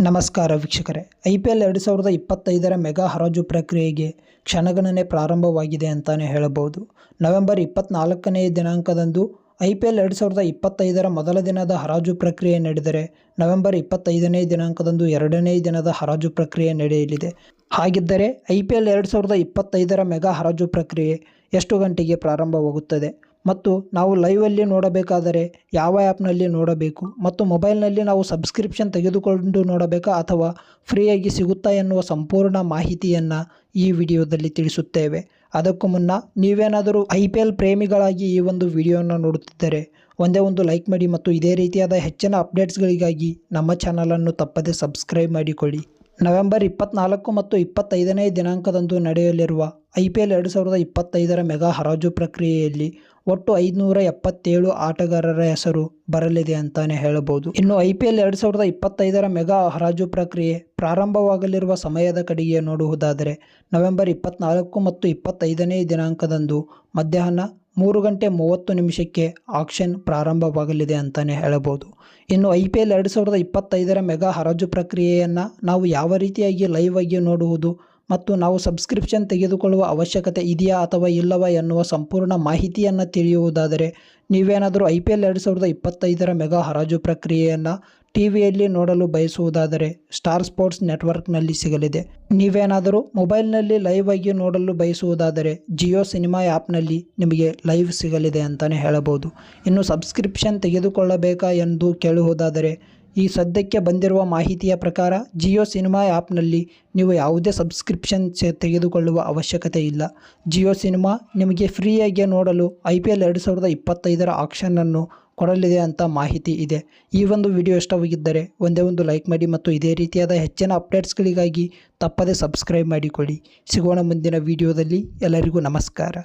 ನಮಸ್ಕಾರ ವೀಕ್ಷಕರೇ. I P L ಎರಡು ಸಾವಿರದ ಇಪ್ಪತ್ತೈದರ ಮೆಗಾ ಹರಾಜು ಪ್ರಕ್ರಿಯೆಗೆ ಕ್ಷಣಗಣನೆ ಪ್ರಾರಂಭವಾಗಿದೆ ಅಂತಲೇ ಹೇಳಬಹುದು. ನವೆಂಬರ್ ಇಪ್ಪತ್ತ್ನಾಲ್ಕನೇ ದಿನಾಂಕದಂದು ಐ ಪಿ ಎಲ್ ಎರಡು ಸಾವಿರದ ಇಪ್ಪತ್ತೈದರ ಮೊದಲ ದಿನದ ಹರಾಜು ಪ್ರಕ್ರಿಯೆ ನಡೆದರೆ ನವೆಂಬರ್ ಇಪ್ಪತ್ತೈದನೇ ದಿನಾಂಕದಂದು ಎರಡನೇ ದಿನದ ಹರಾಜು ಪ್ರಕ್ರಿಯೆ ನಡೆಯಲಿದೆ. ಹಾಗಿದ್ದರೆ ಐ ಪಿ ಎಲ್ ಎರಡು ಸಾವಿರದ ಇಪ್ಪತ್ತೈದರ ಮೆಗಾ ಹರಾಜು ಪ್ರಕ್ರಿಯೆ ಎಷ್ಟು ಗಂಟೆಗೆ ಪ್ರಾರಂಭವಾಗುತ್ತದೆ? ಮತ್ತು ನಾವು ಲೈವಲ್ಲಿ ನೋಡಬೇಕಾದರೆ ಯಾವ ಆ್ಯಪ್ನಲ್ಲಿ ನೋಡಬೇಕು ಮತ್ತು ಮೊಬೈಲ್ನಲ್ಲಿ ನಾವು ಸಬ್ಸ್ಕ್ರಿಪ್ಷನ್ ತೆಗೆದುಕೊಂಡು ನೋಡಬೇಕಾ ಅಥವಾ ಫ್ರೀಯಾಗಿ ಸಿಗುತ್ತಾ ಎನ್ನುವ ಸಂಪೂರ್ಣ ಮಾಹಿತಿಯನ್ನು ಈ ವಿಡಿಯೋದಲ್ಲಿ ತಿಳಿಸುತ್ತೇವೆ. ಅದಕ್ಕೂ ಮುನ್ನ ನೀವೇನಾದರೂ ಐ ಪಿ ಎಲ್ ಪ್ರೇಮಿಗಳಾಗಿ ಈ ಒಂದು ವಿಡಿಯೋನ ನೋಡುತ್ತಿದ್ದರೆ ಒಂದೇ ಒಂದು ಲೈಕ್ ಮಾಡಿ ಮತ್ತು ಇದೇ ರೀತಿಯಾದ ಹೆಚ್ಚಿನ ಅಪ್ಡೇಟ್ಸ್ಗಳಿಗಾಗಿ ನಮ್ಮ ಚಾನಲನ್ನು ತಪ್ಪದೇ ಸಬ್ಸ್ಕ್ರೈಬ್ ಮಾಡಿಕೊಳ್ಳಿ. ನವೆಂಬರ್ ಇಪ್ಪತ್ನಾಲ್ಕು ಮತ್ತು ಇಪ್ಪತ್ತೈದನೇ ದಿನಾಂಕದಂದು ನಡೆಯಲಿರುವ ಐ ಪಿ ಎಲ್ ಎರಡು ಸಾವಿರದ ಇಪ್ಪತ್ತೈದರ ಮೆಗಾ ಹರಾಜು ಪ್ರಕ್ರಿಯೆಯಲ್ಲಿ ಒಟ್ಟು ಐದುನೂರ ಎಪ್ಪತ್ತೇಳು ಆಟಗಾರರ ಹೆಸರು ಬರಲಿದೆ ಅಂತಾನೆ ಹೇಳಬಹುದು. ಇನ್ನು ಐ ಪಿ ಎಲ್ ಎರಡು ಸಾವಿರದ ಇಪ್ಪತ್ತೈದರ ಮೆಗಾ ಹರಾಜು ಪ್ರಕ್ರಿಯೆ ಪ್ರಾರಂಭವಾಗಲಿರುವ ಸಮಯದ ಕಡೆಗೆ ನೋಡುವುದಾದರೆ ನವೆಂಬರ್ ಇಪ್ಪತ್ನಾಲ್ಕು ಮತ್ತು ಇಪ್ಪತ್ತೈದನೇ ದಿನಾಂಕದಂದು ಮಧ್ಯಾಹ್ನ ಮೂರು ಗಂಟೆ ಮೂವತ್ತು ನಿಮಿಷಕ್ಕೆ ಆಕ್ಷನ್ ಪ್ರಾರಂಭವಾಗಲಿದೆ ಅಂತಲೇ ಹೇಳಬಹುದು. ಇನ್ನು ಐ ಪಿ ಎಲ್ ಎರಡು ಸಾವಿರದ ಇಪ್ಪತ್ತೈದರ ಮೆಗಾ ಹರಾಜು ಪ್ರಕ್ರಿಯೆಯನ್ನು ನಾವು ಯಾವ ರೀತಿಯಾಗಿ ಲೈವ್ ಆಗಿ ನೋಡುವುದು? ಮತ್ತು ನಾವು ಸಬ್ಸ್ಕ್ರಿಪ್ಷನ್ ತೆಗೆದುಕೊಳ್ಳುವ ಅವಶ್ಯಕತೆ ಇದೆಯಾ ಅಥವಾ ಇಲ್ಲವಾ ಎನ್ನುವ ಸಂಪೂರ್ಣ ಮಾಹಿತಿಯನ್ನು ತಿಳಿಯುವುದಾದರೆ, ನೀವೇನಾದರೂ ಐ ಪಿ ಎಲ್ ಎರಡು ಸಾವಿರದ ಇಪ್ಪತ್ತೈದರ ಮೆಗಾ ಹರಾಜು ಪ್ರಕ್ರಿಯೆಯನ್ನು ಟಿ ವಿಯಲ್ಲಿ ನೋಡಲು ಬಯಸುವುದಾದರೆ, ಸ್ಟಾರ್ ಸ್ಪೋರ್ಟ್ಸ್ ನೆಟ್ವರ್ಕ್ನಲ್ಲಿ ಸಿಗಲಿದೆ. ನೀವೇನಾದರೂ ಮೊಬೈಲ್ನಲ್ಲಿ ಲೈವ್ ಆಗಿ ನೋಡಲು ಬಯಸುವುದಾದರೆ, ಜಿಯೋ ಸಿನಿಮಾ ಆ್ಯಪ್ನಲ್ಲಿ ನಿಮಗೆ ಲೈವ್ ಸಿಗಲಿದೆ ಅಂತಲೇ ಹೇಳಬಹುದು. ಇನ್ನು ಸಬ್ಸ್ಕ್ರಿಪ್ಷನ್ ತೆಗೆದುಕೊಳ್ಳಬೇಕಾ ಎಂದು ಕೇಳುವುದಾದರೆ ಈ ಸದ್ಯಕ್ಕೆ ಬಂದಿರುವ ಮಾಹಿತಿಯ ಪ್ರಕಾರ ಜಿಯೋ ಸಿನಿಮಾ ಆ್ಯಪ್ನಲ್ಲಿ ನೀವು ಯಾವುದೇ ಸಬ್ಸ್ಕ್ರಿಪ್ಷನ್ ತೆಗೆದುಕೊಳ್ಳುವ ಅವಶ್ಯಕತೆ ಇಲ್ಲ. ಜಿಯೋ ಸಿನಿಮಾ ನಿಮಗೆ ಫ್ರೀಯಾಗಿ ನೋಡಲು ಐ ಪಿ ಎಲ್ ಎರಡು ಸಾವಿರದ ಇಪ್ಪತ್ತೈದರ ಆಕ್ಷನನ್ನು ಕೊಡಲಿದೆ ಅಂತ ಮಾಹಿತಿ ಇದೆ. ಈ ಒಂದು ವಿಡಿಯೋ ಇಷ್ಟವಾಗಿದ್ದರೆ ಒಂದೇ ಒಂದು ಲೈಕ್ ಮಾಡಿ ಮತ್ತು ಇದೇ ರೀತಿಯಾದ ಹೆಚ್ಚಿನ ಅಪ್ಡೇಟ್ಸ್ಗಳಿಗಾಗಿ ತಪ್ಪದೇ ಸಬ್ಸ್ಕ್ರೈಬ್ ಮಾಡಿಕೊಳ್ಳಿ. ಸಿಗೋಣ ಮುಂದಿನ ವಿಡಿಯೋದಲ್ಲಿ ಎಲ್ಲರಿಗೂ ನಮಸ್ಕಾರ.